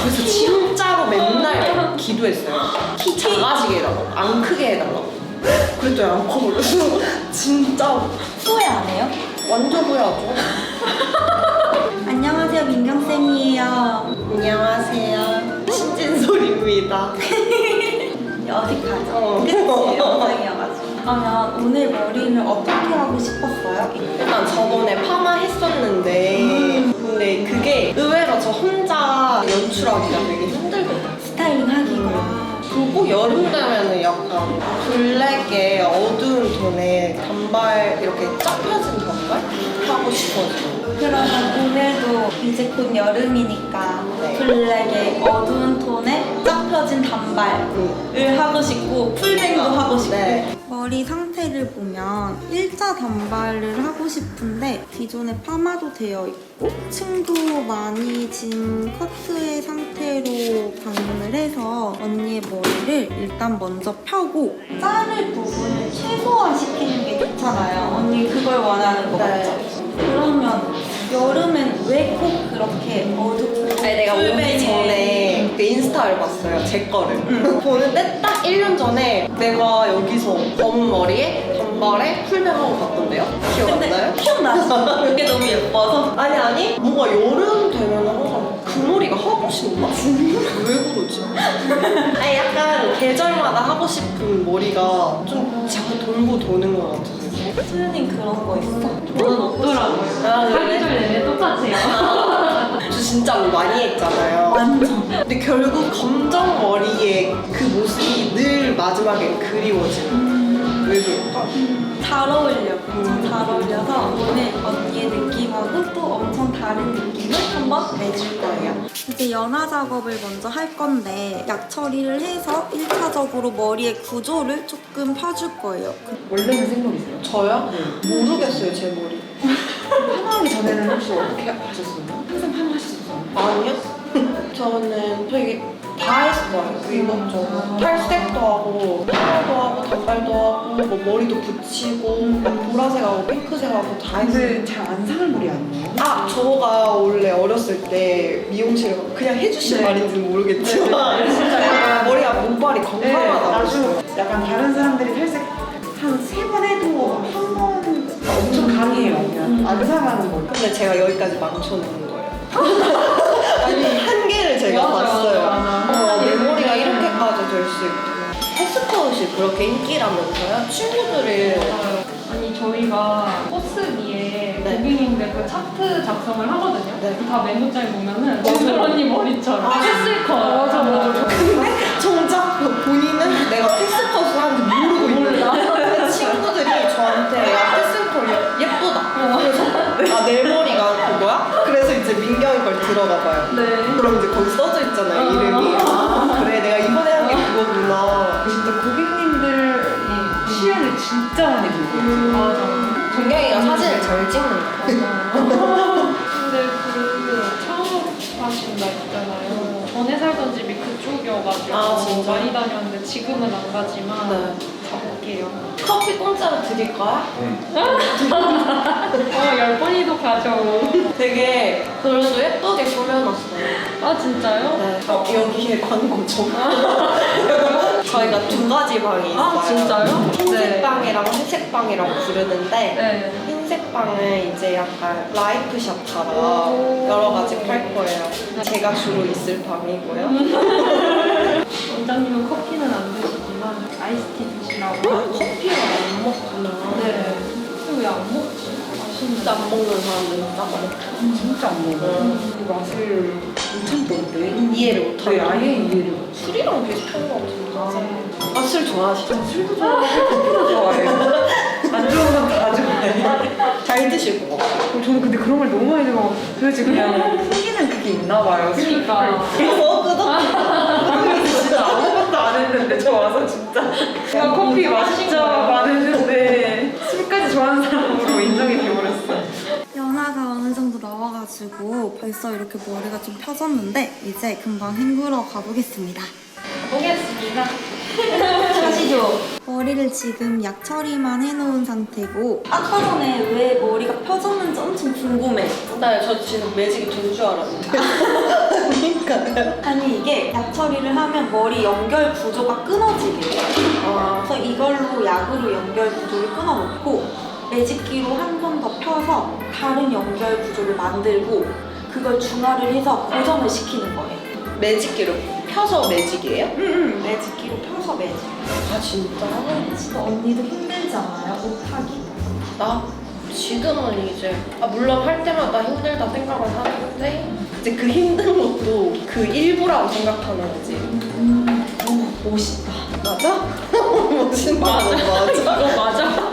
그래서 진짜로 맨날 기도했어요. 키 작아지게 해달라고, 안 크게 해달라고. 그랬더니 안 커버렸어. 진짜 후회 안 해요? 완전 후회하죠. 안녕하세요, 민경쌤이에요. 안녕하세요. 신진솔입니다. 어색하죠? 어. 그치? 영상이어가지고. 그러면 오늘 머리를 어떻게 하고 싶었어요? 일단 저번에 파마 했었는데 근데 그게 의외로 저 혼자 연출하기가 되게 힘들거든요. 스타일링 하기가. 그리고 여름 되면은 약간 블랙에 어두운 톤에 단발 이렇게 쫙 펴진 단발 하고 싶어서 그러면 오늘도 이제 곧 여름이니까 네. 블랙에 어두운 톤에 쫙 펴진 단발을 하고 싶고 풀뱅도 하고 싶고 네. 머리 상태를 보면 일자 단발을 하고 싶은데 기존에 파마도 되어 있고 층도 많이 진 커트의 상태로 방문을 해서 언니의 머리를 일단 먼저 펴고 자를 부분을 최소화시키는 게 좋잖아요 언니 그걸 원하는 거 네. 그러면 여름엔 왜 꼭 그렇게 어둡고 아니 내가 오기 전에 그 인스타를 봤어요 제 거를 보는데 딱 1년 전에 내가 여기서 검은 머리에 단발에 풀뱅하고 갔던데요? 기억 안 나요? 기억나죠? 그게 너무 예뻐서 아니 아니 뭔가 여름 되면 항상 그 머리가 하고 싶나? 왜 그러지? 아니 약간 계절마다 하고 싶은 머리가 좀 자꾸 돌고 도는 것 같아서 수연님 그런 거 있어? 저는 없더라고요. 아? 사계절 내내 똑같아요. 저 진짜 뭐 많이 했잖아요 완전 근데 결국 검정 머리의 그 모습이 늘 마지막에 그리워지는 왜 그럴까? 잘 어울려 엄청 잘 어울려서 오늘 언니의 느낌하고 또 엄청 다른 느낌을 한번 내줄 거예요 이제 연화 작업을 먼저 할 건데 약 처리를 해서 1차적으로 머리의 구조를 조금 펴줄 거예요 원래는 생머리세요? 저요? 모르겠어요 제 머리 파마하기 전에는 혹시 어떻게 하셨어요? 항상 파마하셨어요? 아니요? 저는 되게 다 했어요. 그 이것저것. 탈색도 하고, 파마도 하고, 단발도 하고, 뭐 머리도 붙이고, 막 보라색하고, 핑크색하고 다 했어요. 근데 잘 안 상할 머리 아니에요? 아, 저가 원래 어렸을 때 미용실에 가서 그냥 해주신 네. 말인지는 모르겠지만 진짜 약간 머리가 목발이 건강하다고 했어요. 약간 다른 사람들이 탈색 한 세 번 해도 안 상하는 머리. 근데 제가 여기까지 망쳐놓은 거예요. 아니, 한계를 제가 맞아, 봤어요. 맞아. 어, 내 머리가 이렇게까지 될 수 있구나. 헬스컷이 그렇게 인기라면서요? 친구들이 아니 저희가 버스기에 네. 고객님들 그 차트 작성을 하거든요. 네. 다 메모장에 보면은 진솔 언니 머리처럼 아, 패스컷. 맞아, 맞아. 근데 정작 본인은 내가 패스컷을 하는지 모르고 있는 거야. 친구들이 저한테 들어가 봐요. 네. 그럼 이제 거기 써져 있잖아요 이름이. 아, 그래 내가 이번에 한 게 그거구나. 진짜 고객님들이 시연을 진짜 많이 들고 맞아. 동경이가 사진을 잘 찍는 거. 근데 그 창업하신 날 있잖아요. 전에 살던 집이 그쪽이어가지고 아? 많이 다녔는데 지금은 안 가지만 네. 가볼게요. 커피 공짜로 드릴까요? 어, 열 번이도 가죠. 되게 그래도 예쁘게 꾸며놨어요. 아 진짜요? 네. 어, 여기에 광고 좀. 저희가 두 가지 방이 있어요. 아, 진짜요? 흰색 네. 방이랑 회색 방이라고 부르는데 네. 흰색 방은 이제 약간 라이프 샵처럼 오. 여러 가지 팔 거예요. 제가 주로 있을 방이고요. 원장님은 커피는 안 드시지만 아이스티. 아, 커피를 안 먹구나. 네. 근데 왜안 먹지? 진짜 안 먹는 사람들은 안 먹고 진짜 안 먹어요. 그 맛을 못 참던데. 이해를 못하고 네, 아예 이해를 못. 술이랑 비슷한 것 같은데. 아, 술 좋아하시죠? 술도 좋아하고 커피도 좋아해요. 안 좋은 건 다 좋아해요. 잘 드실 것 같아요. 어, 저는 근데 그런 걸 너무 많이 들어가고 그냥 숨기는 그게 있나 봐요. 그러니까. 끄덕 진짜 아무것도 안 했는데 저 와서 진짜 제가 커피 맛있죠 말했는데 술까지 좋아하는 사람으로 인정이 돼버렸어. 연화가 어느 정도 나와가지고 벌써 이렇게 머리가 좀 펴졌는데 이제 금방 헹구러 가보겠습니다 보겠습니다. 하시죠. 머리를 지금 약 처리만 해놓은 상태고 아까 전에 왜 머리가 엄청 궁금해. 나 저 지금 매직이 된 줄 알았는데. 그러니까. 아니 이게 약 처리를 하면 머리 연결 구조가 끊어지게 돼요. 아, 그래서 이걸로 약으로 연결 구조를 끊어놓고 매직기로 한 번 더 펴서 다른 연결 구조를 만들고 그걸 중화를 해서 고정을 시키는 거예요. 매직기로 펴서 매직이에요? 응응 매직기로 펴서 매직. 아 진짜? 진짜 언니도 힘들지 않아요? 옷하기? 나 지금은 이제 아 물론 할 때마다 힘들다 생각을 하는데 이제 그 힘든 것도 그 일부라고 생각하는 거지. 음, 오, 멋있다. 맞아? 멋있는 거 맞아. 이거 맞아?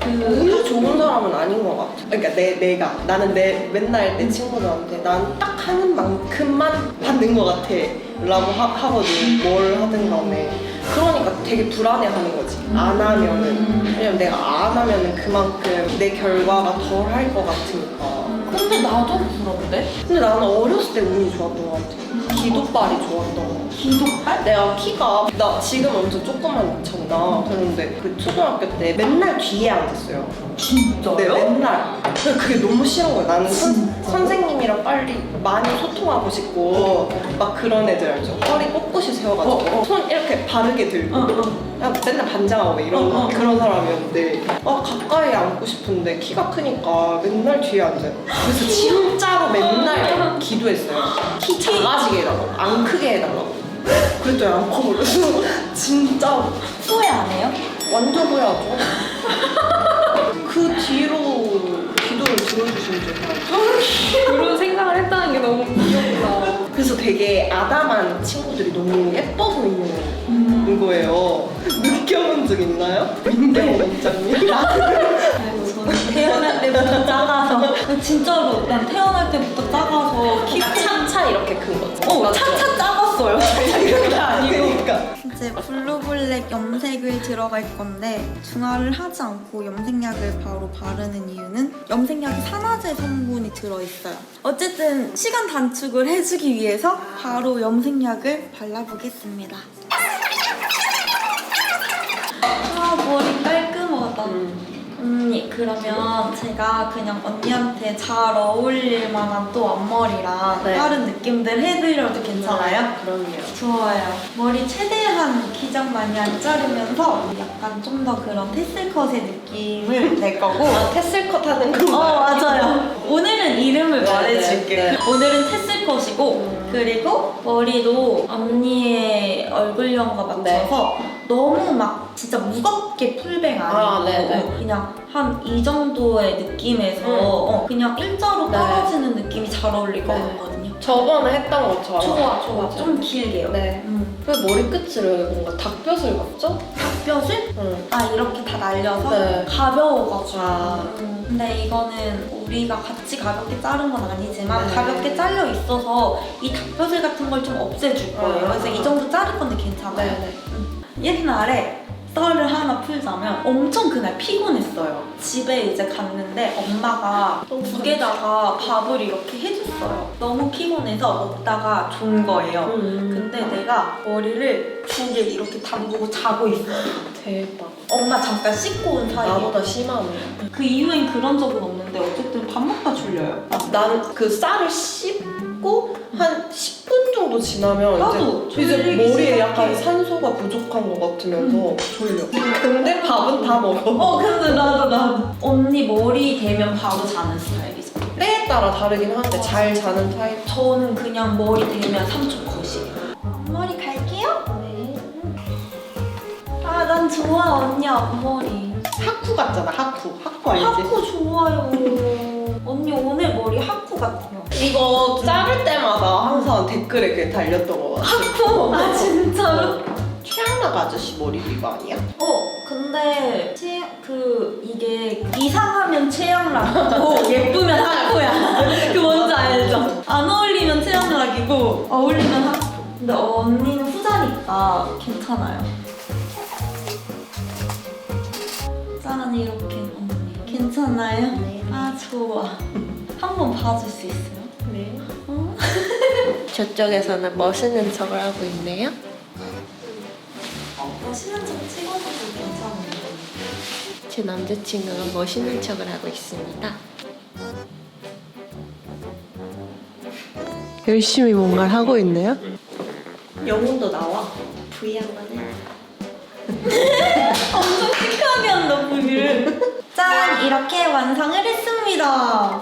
그 운이 좋은 사람은 아닌 것 같아. 그러니까 내 내가 나는 내 맨날 내 친구들한테 난 딱 하는 만큼만 받는 것 같아라고 하, 하거든. 뭘 하든 간에. 그러니까 되게 불안해하는 거지. 안 하면은 왜냐면 내가 안 하면은 그만큼 내 결과가 덜 할 것 같으니까. 근데 나도 그런데? 근데 나는 어렸을 때 운이 좋았던 것 같아. 기도발이 좋았던 것 같아. 기도팔? 내가 키가 나 지금 엄청 조그만 척이나 그런데 그 초등학교 때 맨날 뒤에 앉았어요. 진짜요? 네, 맨날. 근데 그게 너무 싫은 거야. 나는 선, 선생님이랑 빨리 많이 소통하고 싶고 막 그런 애들 알죠? 허리 꼿꼿이 세워가지고 어, 어. 손 이렇게 바르게 들고 그냥 맨날 반장하고 이런 어, 어. 그런 사람이었는데 아 가까이 앉고 싶은데 키가 크니까 맨날 뒤에 앉아요. 그래서 진짜로 맨날 기도했어요. 키 작아지게 해달라고, 안 크게 해달라고. 그랬더니 안 커버렸어. 진짜 후회 안 해요? 완전 후회하죠. 그 뒤로 기도를 적이 없어요. 그런 생각을 했다는 게 너무 귀엽다. 그래서 되게 아담한 친구들이 너무 예뻐 보이는 거예요. 느껴본 적 있나요? 민대호 원장님? 아이고 저는 태어날 때부터 작아서 진짜로 난 태어날 때부터 작아서 키 차차 이렇게 큰 거죠. 어, 차차 작았 이제 블루블랙 염색을 들어갈 건데 중화를 하지 않고 염색약을 바로 바르는 이유는 염색약에 산화제 성분이 들어있어요. 어쨌든 시간 단축을 해주기 위해서 바로 염색약을 발라보겠습니다. 아 머리 깔끔하다. 언니 그러면 제가 그냥 언니한테 잘 어울릴 만한 또 앞머리랑 네. 다른 느낌들 해드려도 괜찮아요? 그럼요. 좋아요. 머리 최대한 기장 많이 안 자르면서 약간 좀 더 그런 테슬컷의 느낌을 낼 거고. 아, 테슬컷 하는 거. 어 맞아요. 오늘은 이름을 네, 말해줄게. 네, 네. 오늘은 테슬컷이고 그리고 머리도 언니의 얼굴형과 맞춰서 너무 막 진짜 무겁게 풀뱅 아니고 아, 네, 네. 어, 그냥 한 이 정도의 느낌에서 음. 어, 그냥 일자로 네. 떨어지는 느낌이 잘 어울릴 것 네. 같거든요. 저번에 했던 것처럼. 좋아 좋아 좀 길게요. 네. 음. 왜 머리끝을 뭔가 닭뼈슬 같죠? 닭뼈슬? 응. 아 이렇게 다 날려서 네. 가벼워가지고 아. 음, 근데 이거는 우리가 같이 가볍게 자른 건 아니지만 네. 가볍게 잘려 있어서 이 닭뼈슬 같은 걸 좀 없애줄 거예요 아. 그래서 이 정도 자를 건데 괜찮아요 네네. 옛날에 썰을 하나 풀자면 엄청 그날 피곤했어요 집에 이제 갔는데 엄마가 국에다가 밥을 이렇게 해줬어요 너무 피곤해서 먹다가 존 거예요 음. 근데 내가 머리를 국에 이렇게 담그고 자고 있었어 대박. 엄마 잠깐 씻고 온 사이에 나보다 심하네. 그 이후엔 그런 적은 없는데 어쨌든 밥 먹다 졸려요. 나는 그 쌀을 씹 고 한 10분 정도 지나면 나도 이제, 이제 졸리기 머리에 시작해. 약간 산소가 부족한 것 같으면서 졸려. 근데 밥은 다 먹어. 어 근데 나도 나도 언니 머리 대면 바로 자는 스타일이죠. 때에 따라 다르긴 한데 잘 자는 타입. 저는 그냥 머리 대면 3초 거시. 머리 갈게요. 네. 아난 좋아 언니 앞머리. 하쿠 같잖아 하쿠. 하쿠 알지? 하쿠 좋아요. 언니 오늘 머리 하쿠 같아요. 이거 자를 때마다 항상 댓글에 그게 달렸던 것 같아. 하쿠? 아 진짜로? 최양락 아저씨 머리 이거 아니야? 어 근데 채, 그 이게 이상하면 최양락이고 예쁘면 하쿠야 그 뭔지 알죠? 안 어울리면 최양락이고 어울리면 하쿠 근데 언니는 후자니까 괜찮아요 짠 이렇게 언니 괜찮아요? 아 좋아 한 번 봐줄 수 있어요? 네. 어? 저쪽에서는 멋있는 척을 하고 있네요. 멋있는 척 찍어줘도 괜찮은데 제 남자친구가 멋있는 척을 하고 있습니다. 열심히 뭔가를 하고 있네요. 영혼도 나와. V 한 번 해. 엄청 시크하게 한다 V를 짠! 이렇게 완성을 했습니다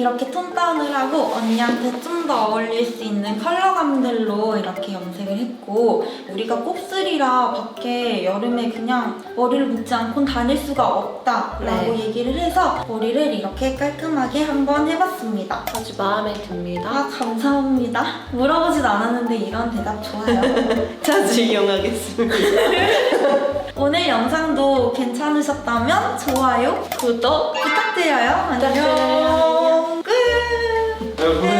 이렇게 톤 다운을 하고 언니한테 좀 더 어울릴 수 있는 컬러감들로 이렇게 염색을 했고 우리가 곱슬이라 밖에 여름에 그냥 머리를 묶지 않고 다닐 수가 없다라고 얘기를 해서 머리를 이렇게 깔끔하게 한번 해봤습니다 아주 마음에 듭니다. 아 감사합니다 물어보진 않았는데 이런 대답 좋아요 자주 이용하겠습니다. 오늘 영상도 괜찮으셨다면 좋아요 구독 부탁드려요. 안녕. 부